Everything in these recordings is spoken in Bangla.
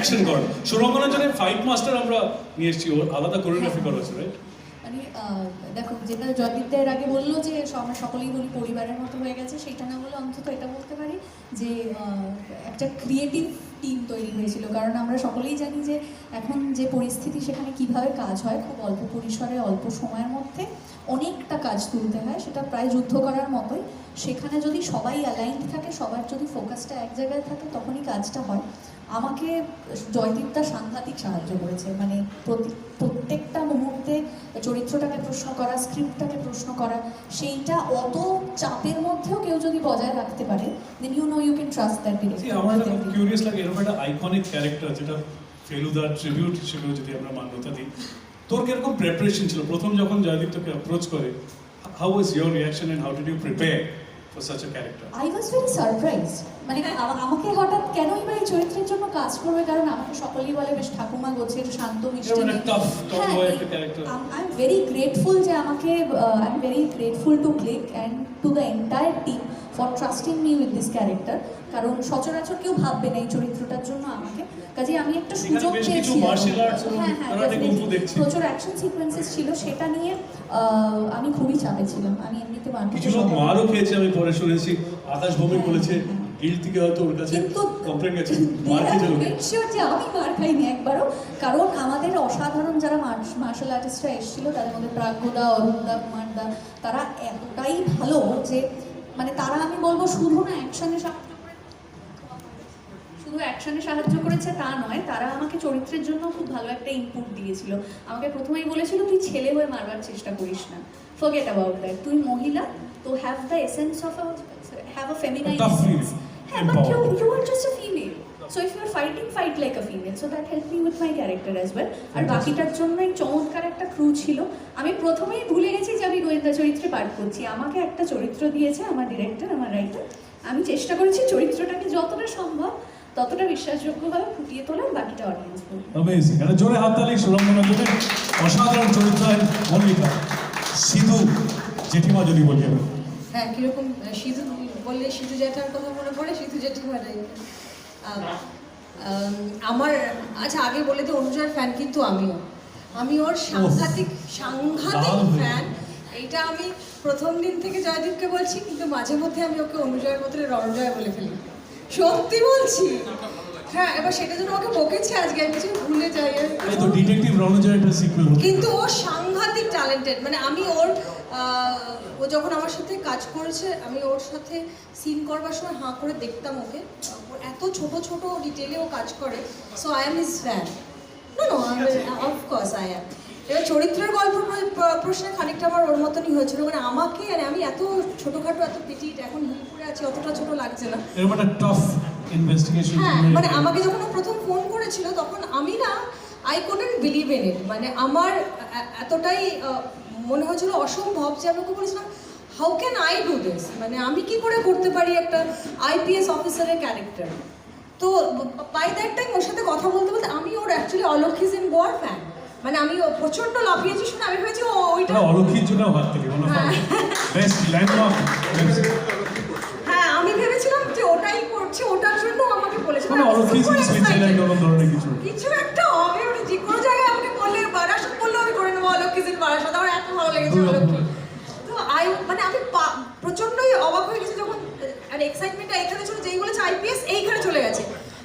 অ্যাকশন কর সুরঙ্গনের জন্য ফাইট মাস্টার আমরা নিয়ে এসেছি, ওর আলাদা কোরিওগ্রাফি করা আছে রাইট মানে দেখো, যেটা জয়দীপ এর আগে বলল যে আমরা সকলেই বলি পরিবারের মতো হয়ে গেছে সেটা না বলে অন্তত এটা বলতে পারি যে একটা ক্রিয়েটিভ টিম তৈরি হয়েছিল। কারণ আমরা সকলেই জানি যে, এখন যে পরিস্থিতি সেখানে কীভাবে কাজ হয়, খুব অল্প পরিসরে, অল্প সময়ের মধ্যে অনেকটা কাজ তুলতে হয়, সেটা প্রায় যুদ্ধ করার মতোই। সেখানে যদি সবাই অ্যালাইন্ড থাকে, সবার যদি ফোকাসটা এক জায়গায় থাকে, তখনই কাজটা হয়। আমাকে জয়দীপটা সাংঘাতিক সাহায্য করেছে। মানে প্রতি, প্রত্যেকটা মুহূর্তে চরিত্রটাকে প্রশ্ন করা, স্ক্রিপ্টটাকে প্রশ্ন করা, সেইটা অত চাপের মধ্যেও কেউ যদি বজায় রাখতে পারে then you know you can trust that আমার কিউরিয়াস লাগে, এরকম একটা আইকনিক ক্যারেক্টার যেটা ফেলুদার ট্রিবিউট হিসেবেও যদি আমরা মান্যতা দিই, তোর কীরকম প্রিপারেশন ছিল? প্রথম যখন জয়দীপ তোকে অ্যাপ্রোচ করে how was your reaction and how did you prepare for such a character? I was very surprised. মানে আমা- আমাকে হঠাৎ কেনই বা এই চরিত্রের জন্য কাজ করবে কারণ আমাকে সকলেই বলে বেশ ঠাকুমা একটু শান্ত মিষ্টি আই এম ভেরি গ্রেটফুল যে আমাকে I am very grateful to Klikk and to the entire team for trusting me with this character কারণ সচরাচর কেউ ভাববে না এই চরিত্রটার জন্য আমাকে। কাজে আমি একটা সুযোগ পেয়েছি হ্যাঁ হ্যাঁ। প্রচুর অ্যাকশন সিকোয়েন্সেস ছিল সেটা নিয়ে আমি খুবই চাপে ছিলাম। আমি এমনিতে মার্কেটে কিছু লোক মারও খেয়েছে আমি পরে শুনেছি। আকাশ ভূমি বলেছে গিল থেকে হয়তো ওর কাছে কিন্তু কমপ্লেন গেছে। মার খেয়েছে লোকে শিওর যে আমি মার খাইনি একবারও। কারণ আমাদের অসাধারণ যারা মার্শাল আর্টিস্টরা এসেছিল তাদের মধ্যে প্রাজ্ঞদা অরুণদা কুমারদা তারা এতটাই ভালো যে মানে তারা আমি বলব শুধু না অ্যাকশনে সাহায্য শুধু অ্যাকশনে সাহায্য করেছে তা নয় তারা আমাকে চরিত্রের জন্য খুব ভালো একটা ইনপুট দিয়েছিল। আমাকে প্রথমেই বলেছিল তুই ছেলে হয়ে মারবার চেষ্টা করিস না। ফরগেট অ্যাবাউট দ্যাট তুই মহিলা তো have the essence of have a feminine হ্যাঁ but you are you fighting, fight like a female. So that helped me with my character as well. আর বাকিটার জন্য এই চমৎকার একটা ক্রু ছিল। আমি প্রথমেই ভুলে গেছি যে আমি গোয়েন্দা চরিত্রে পাঠ করছি। আমাকে একটা চরিত্র দিয়েছে আমার ডিরেক্টর আমার রাইটার আমি চেষ্টা করেছি চরিত্রটাকে যতটা সম্ভব ততটা বিশ্বাসযোগ্যভাবে ফুটিয়ে তোলার বাকিটা অডিয়েন্স বলবে অ্যামেজিং একটা জোরে হাততালি সুরঙ্গনার জন্য অসাধারণ চরিত্র মল্লিকা সিধু জেঠিমা যদি বলি হ্যাঁ কীরকম সিধু বললে সিধু জ্যাঠার কথা মনে পড়ে? সিধু আম, আমার আচ্ছা আগে বলে দিই অনুজার ফ্যান কিন্তু আমিও। আমি ওর সাংঘাতিক সাংঘাতিক ফ্যান এইটা আমি প্রথম দিন থেকে জয়দীপকে বলছি কিন্তু মাঝে মধ্যে আমি ওকে অনুজয়ের মধ্যে রঞ্জয় বলে ফেলি। সত্যি বলছি? হ্যাঁ এবার সেটা জন্য ওকে বকেছি আজকে আমি কিছু ভুলে যাই এই তো ডিটেকটিভ রণজয় একটা সিকুয়েল কিন্তু ও সাংঘাতিক ট্যালেন্টেড মানে আমি ওর ও যখন আমার সাথে কাজ করেছে আমি ওর সাথে সিন করবার সময় হাঁ করে দেখতাম ওকে। এত ছোট ছোট ডিটেলে ও কাজ করে so I am his fan no no of course I am এবার চরিত্রের গল্প প্র- প্র- প্রশ্নে খানিকটা আমার ওর মতনই হয়েছিল মানে আমাকে আর আমি এত ছোটোখাটো এত পেটিট এখন করে আছি অতটা ছোট লাগছে না। এরকম একটা টাফ ইনভেস্টিগেশন হ্যাঁ মানে আমাকে যখন প্রথম ফোন করেছিল তখন আমি না I couldn't believe in it মানে আমার এতটাই মনে হয়েছিল অসম্ভব যে আমি ওকে বলেছিলাম how can I do this মানে আমি কি করে করতে পারি একটা আইপিএস অফিসারের ক্যারেক্টার তো বাই দ্যাট টাইম ওর সাথে কথা বলতে বলতে আমি ওর অ্যাকচুয়ালি অলক্ষিজ ইন গোয়ার ফ্যান মানে আমি ও প্রচণ্ড লাফিয়েছি শুনে আমি ভেবেছি ও ওইটা এটা অলক্ষিত জন্য ওয়ান বেস্ট ল্যান্ডমার্ক হ্যাঁ আমি ভেবেছিলাম যে করছে ওটার জন্য আমাকে বলেছে। মানে সুইজারল্যান্ড। কোনো ধরনের কিছু। কিছু একটা হবে ওটা যে কোনো জায়গায় আমাকে বললে বারাসাত বললে আমি করে নেব অলক্ষিজের বারাসাত। আমার এত ভালো লেগেছে অলক্ষী। তো আই মানে আমি পা- প্রচণ্ডই অবাক হয়ে গেছি যখন আর এক্সাইটমেন্টটা এখানে ছিল যেই বলেছে আইপিএস এইখানে চলে গেছে।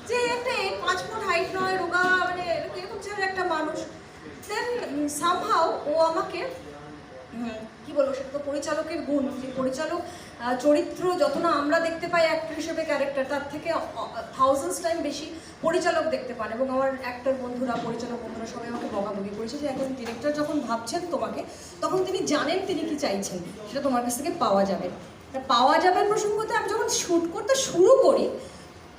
যে একটা এই পাঁচ ফুট হাইট নয় রোগা মানে এরকম- এরকম ছেলে একটা মানুষ। দেন সামহাও ও আমাকে কি বলব, সেটা তো পরিচালকের গুণ। যে পরিচালক চরিত্র যত না আমরা দেখতে পাই অ্যাক্টর হিসেবে ক্যারেক্টার তার থেকে থাউজেন্ডস টাইম বেশি পরিচালক দেখতে পান। এবং আমার অ্যাক্টর বন্ধুরা, পরিচালক বন্ধুরা সবাই আমাকে বকাবকি করেছে যে একজন ডিরেক্টর যখন ভাবছেন তোমাকে, তখন তিনি জানেন তিনি কি চাইছেন। সেটা তোমার কাছ থেকে পাওয়া যাবে। পাওয়া যাবে প্রসঙ্গতে আমি যখন শ্যুট করতে শুরু করি,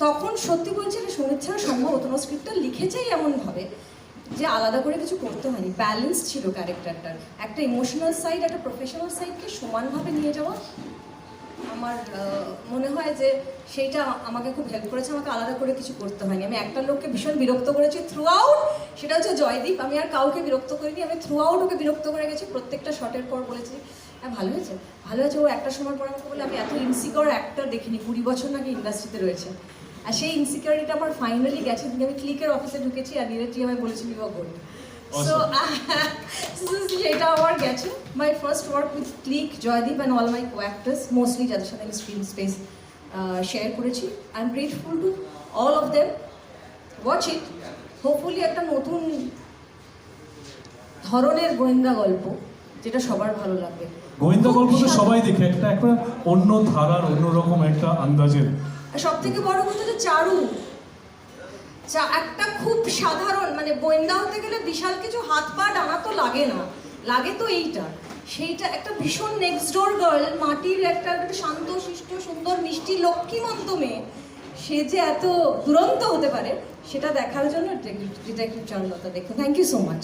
তখন সত্যি বলছি এটা সংগীত ছাড়া সম্ভব হতো না স্ক্রিপ্টটা লিখেছেই এমনভাবে যে আলাদা করে কিছু করতে হয়নি ব্যালেন্স ছিল ক্যারেক্টারটার একটা ইমোশনাল সাইড একটা প্রফেশনাল সাইডকে সমানভাবে নিয়ে যাওয়া আমার মনে হয় যে সেইটা আমাকে খুব হেল্প করেছে, আমাকে আলাদা করে কিছু করতে হয়নি। আমি একটা লোককে ভীষণ বিরক্ত করেছি থ্রু আউট সেটা হচ্ছে জয়দীপ। আমি আর কাউকে বিরক্ত করিনি, আমি থ্রু আউট ওকে বিরক্ত করে গেছি, প্রত্যেকটা শটের পর বলেছি হ্যাঁ ভালো হয়েছে? ভালো হয়েছে, ও একটা সময় পর আমাকে বলে আমি এত ইনসিকিওর অ্যাক্টর দেখিনি, কুড়ি বছর নাকি ইন্ডাস্ট্রিতে রয়েছে। আর সেই ইনসিকিউরিটিটা আমার ফাইনালি গেছে। আমি ক্লিকের অফিসে ঢুকেছি আর ডিরেক্টলি আমায় আর গুড সো সেটা আমার গেছে। My first work with Klikk Joydeep and all my co actors mostly যাদের সাথে আমি স্ক্রিন স্পেস শেয়ার করেছি। I am grateful to all of them watch it hopefully একটা নতুন ধরনের গোয়েন্দা গল্প যেটা সবার ভালো লাগবে। গোয়েন্দা গল্প তো সবাই দেখে। একটা একটা অন্য ধারার অন্যরকম একটা আন্দাজের সব থেকে বড় কথা যে চারু। চা, একটা খুব সাধারণ মানে গোয়েন্দা হতে গেলে বিশাল কিছু হাত পা, ডানা তো লাগে না। লাগে তো এইটা। সেইটা একটা ভীষণ নেক্সট ডোর গার্ল মাটির একটা শান্ত, শিষ্ট, সুন্দর, মিষ্টি, লক্ষ্মীমন্ত মেয়ে। সে যে এত দুরন্ত হতে পারে, সেটা দেখার জন্য ডিটেকটিভ দেখুন। থ্যাংক ইউ সো মাচ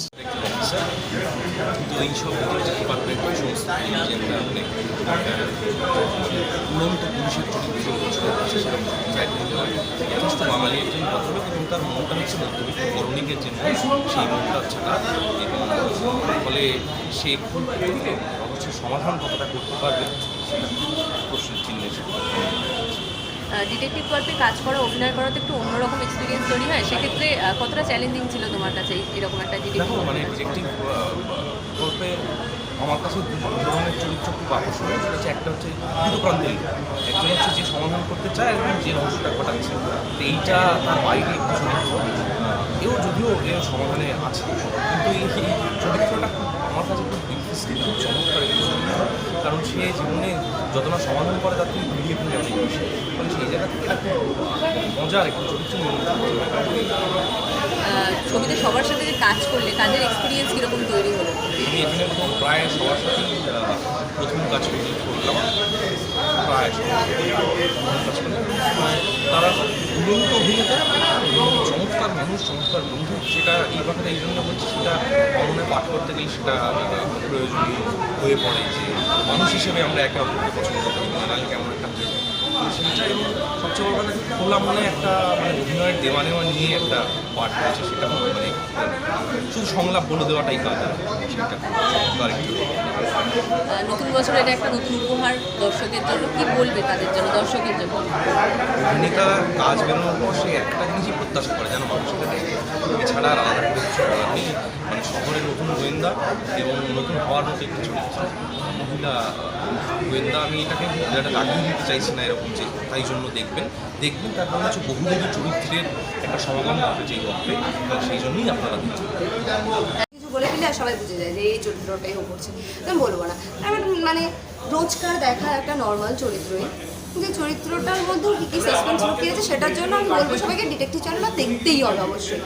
সমস্ত যে বাঙালি একজন ভদ্রলোক এবং তার মনটা হচ্ছে মধ্যবিত্ত করণিকের জন্য সেই মনটা ছাড়া ফলে সে অবশ্যই সমাধান কতটা করতে পারবে সেটা প্রশ্নের চিহ্নের ডিটেকটিভ গল্পে কাজ করা, অভিনয় করা তো একটু অন্যরকম এক্সপিরিয়েন্স তৈরি হয়। সেক্ষেত্রে কতটা চ্যালেঞ্জিং ছিল তোমার কাছে এরকম একটা ডিটেকটিভ মানে ডিটেকটিভ গল্পে আমার কাছে দু ধরনের চরিত্র খুব আকর্ষণীয়। সেটা হচ্ছে একটা হচ্ছে দুটো একজন হচ্ছে যে সমাধান করতে চায় এবং যে রহস্যটা ঘটাচ্ছে। তো এইটা তার বাইরে একটু চরিত্র এও যদিও এর সমাধানে আছে। কিন্তু এই চরিত্রটা আমার কাছে খুব ইন্টারেস্টিং খুব চমৎকার কারণ সে জীবনে যত না সমাধান করে তার থেকে ঘুরিয়ে ফেলে অনেক বেশি ফলে সেই জায়গা থেকে এটা খুব মজার মনে ছবিতে সবার সাথে যে কাজ করলে কাজের এক্সপিরিয়েন্স কীরকম তৈরি হলো? আমি এখানে প্রায় সবার আহ, প্রথম কাজ করলাম প্রায় করলাম তারা দুরন্ত অভিনেতা চমৎকার মানুষ চমৎকার বন্ধু সেটা এই কথাটা এই জন্য বলছি সেটা অমনে পাঠ করতে গেলে সেটা প্রয়োজনীয় হয়ে পড়ে যে মানুষ হিসেবে আমরা একে অপরকে পছন্দ করি নাহলে কেমন একটা সেইটা এবং সবচেয়ে বড় কথা খোলা মনে একটা মানে অভিনয়ের দেওয়া নেওয়া নিয়ে একটা রয়েছে সেটা মানে শুধু সংলাপ বলে দেওয়াটাই কাজ সেটা নতুন বছর এটা একটা নতুন উপহার দর্শকের জন্য কি বলবে তাদের জন্য দর্শকের জন্য? অভিনেতা কাজ বেরোনোর পর সে একটা জিনিসই প্রত্যাশা করে যেন মানুষ সেটা দেখে এছাড়া আর আলাদা করে কিছু করার নেই। শহরের নতুন গোয়েন্দা এবং নতুন হওয়ার মতো একটি চরিত্র মহিলা গোয়েন্দা, আমি এটাকে এটা লাগিয়ে দিতে চাইছি না এরকম যে তাই জন্য দেখবেন। দেখবেন তার কারণ হচ্ছে বহুদেবী চরিত্রের একটা সমাগম হবে যে গল্পে সেই জন্যই আপনারা দেখবেন বলে দিলে সবাই বুঝে যায় যে এই চরিত্রটাই ও করছে। আমি বলব না। মানে রোজকার দেখা একটা নর্মাল চরিত্রই। এই চরিত্রটার মধ্যেও কী কী সাসপেন্স লুকিয়েছে সেটার জন্য আমি বলব, সবাইকে ডিটেকটিভ চ্যানেলটা দেখতেই হবে অবশ্যই।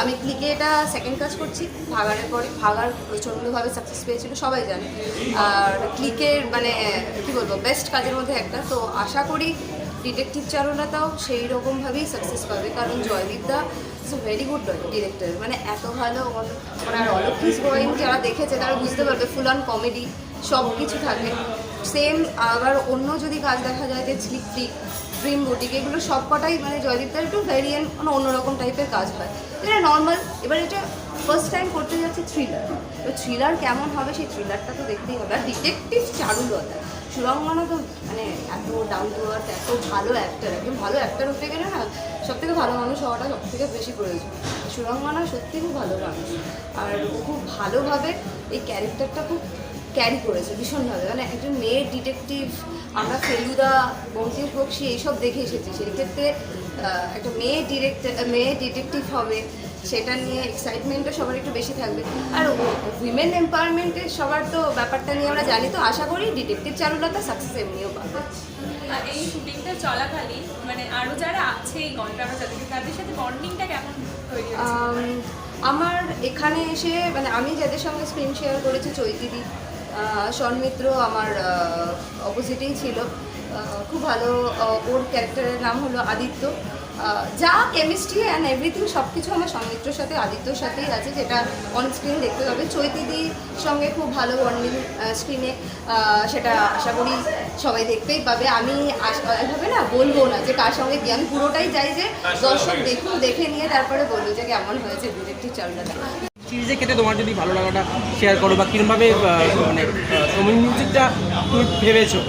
আমি ক্লিকে এটা সেকেন্ড কাজ করছি ভাগারের পরে ভাগার প্রচণ্ডভাবে সাকসেস পেয়েছিল, সবাই জানে। আর ক্লিকের মানে কী বলব বেস্ট কাজের মধ্যে একটা। তো আশা করি ডিটেকটিভ চারুলতাও সেই রকমভাবেই সাকসেস পাবে, কারণ Joydeep da is a very good director মানে এত ভালো ওনার অলক্ষিস গোয়িং যারা দেখেছে, তারা বুঝতে পারবে ফুল অন কমেডি সব কিছু থাকে সেম আবার অন্য যদি কাজ দেখা যায় যে স্লিপ ফ্লিক ড্রিম বুটিক এগুলো সব কটাই মানে জয়দীপদার একটু ভেরিয়েন্ট মানে অন্যরকম টাইপের কাজ হয় এটা নর্মাল এবার এটা ফার্স্ট টাইম করতে যাচ্ছে থ্রিলার তো থ্রিলার কেমন হবে সেই থ্রিলারটা তো দেখতেই হবে। আর ডিটেকটিভ চারুলতা সুরঙ্গনা তো মানে এত ডাউন টু আর্থ এত ভালো অ্যাক্টার একদম ভালো অ্যাক্টার হতে গেলে না সব থেকে ভালো মানুষ হওয়াটা সব থেকে বেশি প্রয়োজন। সুরঙ্গনা সত্যি খুব ভালো মানুষ। আর ও খুব ভালোভাবে এই ক্যারেক্টারটা খুব ক্যারি করেছে ভীষণভাবে। মানে একজন মেয়ে ডিটেকটিভ আমরা ফেলুদা বঙ্কিশ বক্সি এইসব দেখে এসেছি। সেই ক্ষেত্রে একটা মেয়ে ডিরেক্টর মেয়ে ডিটেকটিভ হবে সেটা নিয়ে এক্সাইটমেন্টও সবার একটু বেশি থাকবে। আর উইমেন এম্পাওয়ারমেন্টের সবার তো ব্যাপারটা নিয়ে আমরা জানি তো আশা করি ডিটেকটিভ চারুলতা সাকসেস এমনিও পাবে। আর এই শুটিংটা চলাকালীন মানে আরও যারা আছে এই গল্পে আমরা যাদেরকে তাদের সাথে বন্ডিংটা কেমন তৈরি আমার এখানে এসে মানে আমি যাদের সঙ্গে স্ক্রিন শেয়ার করেছি চৈতিদি সন্মিত্র আমার অপোজিটেই ছিল। খুব ভালো ওর ক্যারেক্টারের নাম হলো আদিত্য। যা কেমিস্ট্রি অ্যান্ড এভরিথিং সব কিছু আমার সৌমিত্রর সাথে আদিত্যর সাথেই আছে যেটা অন স্ক্রিন দেখতে পাবে। চৈতিদির সঙ্গে খুব ভালো বন্ডিং স্ক্রিনে সেটা আশা করি সবাই দেখতেই পাবে। আমি এভাবে না বলব না যে কার সঙ্গে কি। আমি পুরোটাই চাই যে দর্শক দেখুন দেখে নিয়ে তারপরে বলব যে কেমন হয়েছে ডিরেক্টিভ চালনাটা। সিরিজে ক্ষেত্রে তোমার যদি ভালো লাগাটা শেয়ার করো বা কীরকমভাবে মানে তুমি মিউজিকটা তুমি ভেবেছো?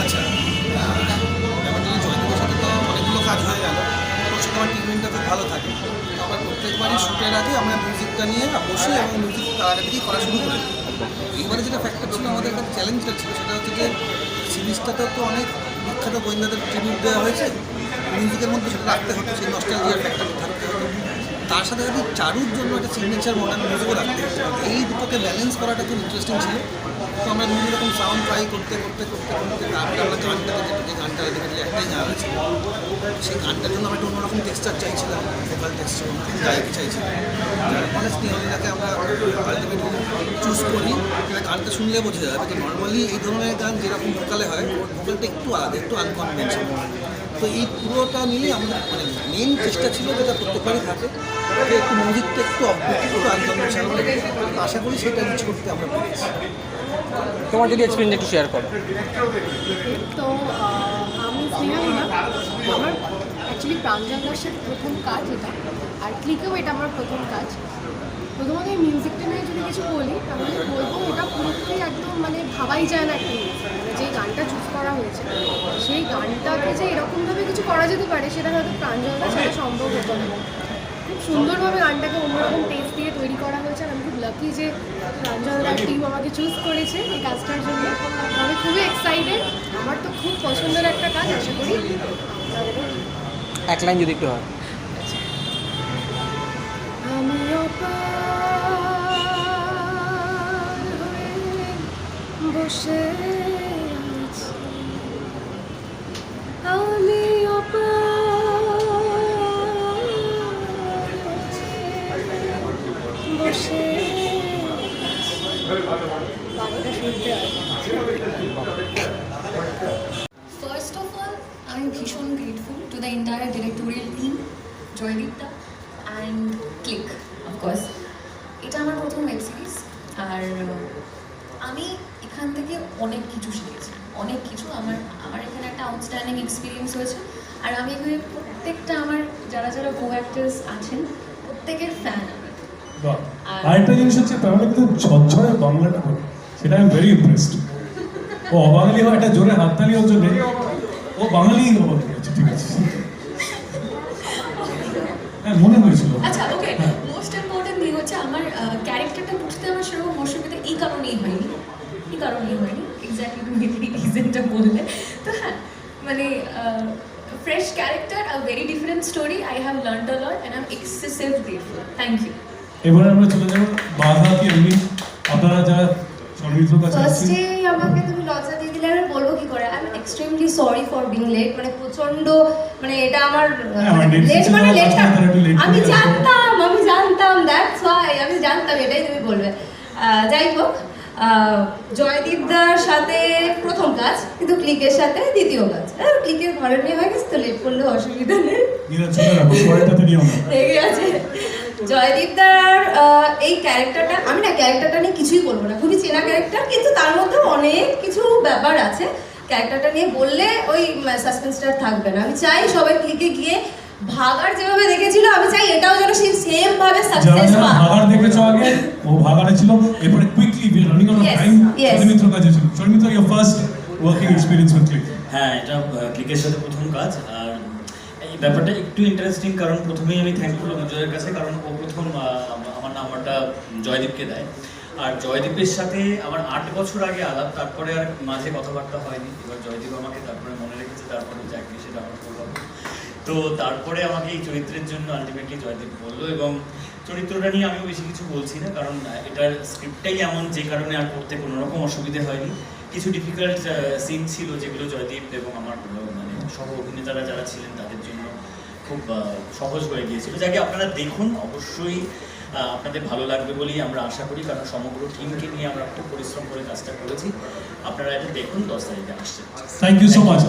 আচ্ছা। কাজ ভালো থাকে। আবার প্রত্যেকবারই শুটের আগে আমরা মিউজিকটা নিয়ে বসি এবং মিউজিক তার করা শুরু করি এইবারে যেটা ফ্যাক্টর ছিল, আমাদের একটা চ্যালেঞ্জটা ছিল, সেটা হচ্ছে যে সিরিজটাতে তো অনেক বিখ্যাত গোয়েন্দাদের ট্রিবিউট দেওয়া হয়েছে। মিউজিকের মধ্যে সেটা রাখতে হতো সেই নস্টালজিয়ার ফ্যাক্টর তার সাথে যদি চারুর জন্য একটা সিগনেচার মডার্ন মিউজিকও রাখতে এই দুটোকে ব্যালেন্স করাটা খুব ইন্টারেস্টিং ছিল। তো আমরা বিভিন্ন রকম সাউন্ড ট্রাই করতে করতে করতে করতে তারপরে আমরা গানটাকে যে গানটা দেখেছি একটাই গান আছে সেই গানটার জন্য আমরা একটা অন্যরকম টেক্সচার চাইছিলাম ভোকাল টেক্সচার অন্যরকম গায়ক চাইছিলাম। যার ফলে স্নেহলীলাকে আমরা আলটিমেটলি চুজ করি। গানটা শুনলে বোঝা যাবে যে নর্মালি এই ধরনের গান যেরকম ভোকালে হয় ভোকালটা একটু আলাদা, একটু আনকনভেনশনাল তো এই পুরোটা নিয়ে আমাদের মানে মেন চেষ্টা ছিল যেটা প্রত্যেকবারই থাকে একটু মিউজিকটা একটু অদ্ভুত একটু আনকনভেনশনাল তো আশা করি সেটা রিচ করতে আমরা পেরেছি। তোমার যদি এক্সপিরিয়েন্স একটু শেয়ার করো। তো আমি স্নেহালিনা আমার অ্যাকচুয়ালি প্রাঞ্জলদার সাথে প্রথম কাজ এটা। আর ক্লিকেও এটা আমার প্রথম কাজ। প্রথমত এই মিউজিকটা নিয়ে যদি কিছু বলি তাহলে বলব এটা পুরোপুরি একদম মানে ভাবাই যায় না একটা music। যে গানটা চুজ করা হয়েছে সেই গানটাকে যে এরকমভাবে কিছু করা যেতে পারে সেটা হয়তো প্রাঞ্জলদার সাথে সম্ভব হতো না। খুব সুন্দরভাবে গানটাকে অন্যরকম টেস্ট দিয়ে তৈরি করা হয়েছে আর আমি খুব লাকি যে প্রাঞ্জলদার টিম আমাকে চুজ করেছে এই কাজটার জন্য। আমি খুবই এক্সাইটেড আমার তো খুব পছন্দের একটা কাজ আশা করি এক লাইন যদি একটু হয়। আমি বসে অনেক কিছু। আমার আমার এখানে একটা আউটস্ট্যান্ডিং এক্সপিরিয়েন্স হয়েছে। আর আমি এখানে প্রত্যেকটা আমার যারা যারা কো অ্যাক্টার্স আছেন প্রত্যেকের ফ্যান আমি। আরেকটা জিনিস হচ্ছে তাহলে কিন্তু ঝরঝরে বাংলাটা বলে সেটা আমি ভেরি ইমপ্রেসড ও অবাঙালি হয় এটা জোরে হাততালি ওর জন্য। ও বাঙালি হবে আচ্ছা ঠিক আছে। হ্যাঁ মনে হয়েছিল। আচ্ছা ওকে মোস্ট ইম্পর্টেন্ট দিক হচ্ছে আমার ক্যারেক্টারটা বুঝতে আমার সেরকম অসুবিধা এই কারণেই হয়নি। এই কারণেই হয়নি? এক্স্যাক্টলি তুমি রিজনটা বললে। তো হ্যাঁ মানে fresh character a very different story I have learn a lot and I am excessive grateful thank you এবারে আমরা চলে যাব বাধা কি এমনি? আপনারা যারা সৌমিত্র কাছে ফার্স্টে আমাকে তুমি লজ্জা দিয়ে দিলে আমি বলব কি করে? I am extremely sorry for being late মানে প্রচণ্ড মানে এটা আমার হ্যাঁ, লেট মানে লেট আমি জানতাম আমি জানতাম দ্যাটস ওয়াই আমি জানতাম এটাই তুমি বলবে। যাই হোক জয়দীপদার সাথে প্রথম কাজ কিন্তু ক্লিকের সাথে দ্বিতীয় কাজ। হ্যাঁ ক্লিকের ঘরে নিয়ে হয়ে গেছে তো লেট করলেও অসুবিধা নেই। আছে। জয়দীপদার এই ক্যারেক্টারটা আমি না ক্যারেক্টারটা নিয়ে কিছুই বলব না। খুবই চেনা ক্যারেক্টার কিন্তু তার মধ্যে অনেক কিছু ব্যাপার আছে। ক্যারেক্টারটা নিয়ে বললে ওই সাসপেন্সটা থাকবে না। আমি চাই সবাই ক্লিকে গিয়ে ভাগার যেভাবে দেখেছিল আমি চাই এটাও যেন সেই সাকসেস যারা দেখেছ আগে ও ভাগারে ছিল এরপরে quickly we running out of time yes. Soumitra কাছে ছিল। Soumitra your first working experience with Klikk হ্যাঁ এটা ক্লিকের সাথে প্রথম কাজ। আর এই ব্যাপারটা একটু ইন্টারেস্টিং কারণ প্রথমেই আমি থ্যাঙ্কফুল মঞ্জুরের কাছে কারণ ও প্রথম আমার নাম্বারটা জয়দীপকে দেয়। আর জয়দীপের সাথে আমার আট বছর আগে আলাপ তারপরে আর মাঝে কথাবার্তা হয়নি। এবার জয়দীপ আমাকে তারপরে মনে রেখেছে তারপরে চাকরি সেটা আমার তো তারপরে আমাকে এই চরিত্রের জন্য আলটিমেটলি জয়দীপ বলল এবং চরিত্রটা নিয়ে আমিও বেশি কিছু বলছি না, কারণ এটার স্ক্রিপ্টটাই এমন যে কারণে আর করতে কোনো রকম অসুবিধে হয়নি। কিছু ডিফিকাল্ট সিন ছিল যেগুলো জয়দীপ এবং আমার মানে সহ অভিনেতারা যারা ছিলেন তাদের জন্য খুব সহজ হয়ে গিয়েছিল। যাকে, আপনারা দেখুন, অবশ্যই আপনাদের ভালো লাগবে বলেই আমরা আশা করি, কারণ সমগ্র টিমকে নিয়ে আমরা খুব পরিশ্রম করে কাজটা করেছি। আপনারা এটা দেখুন, দশ তারিখে আসছে থ্যাংক ইউ সো মাচ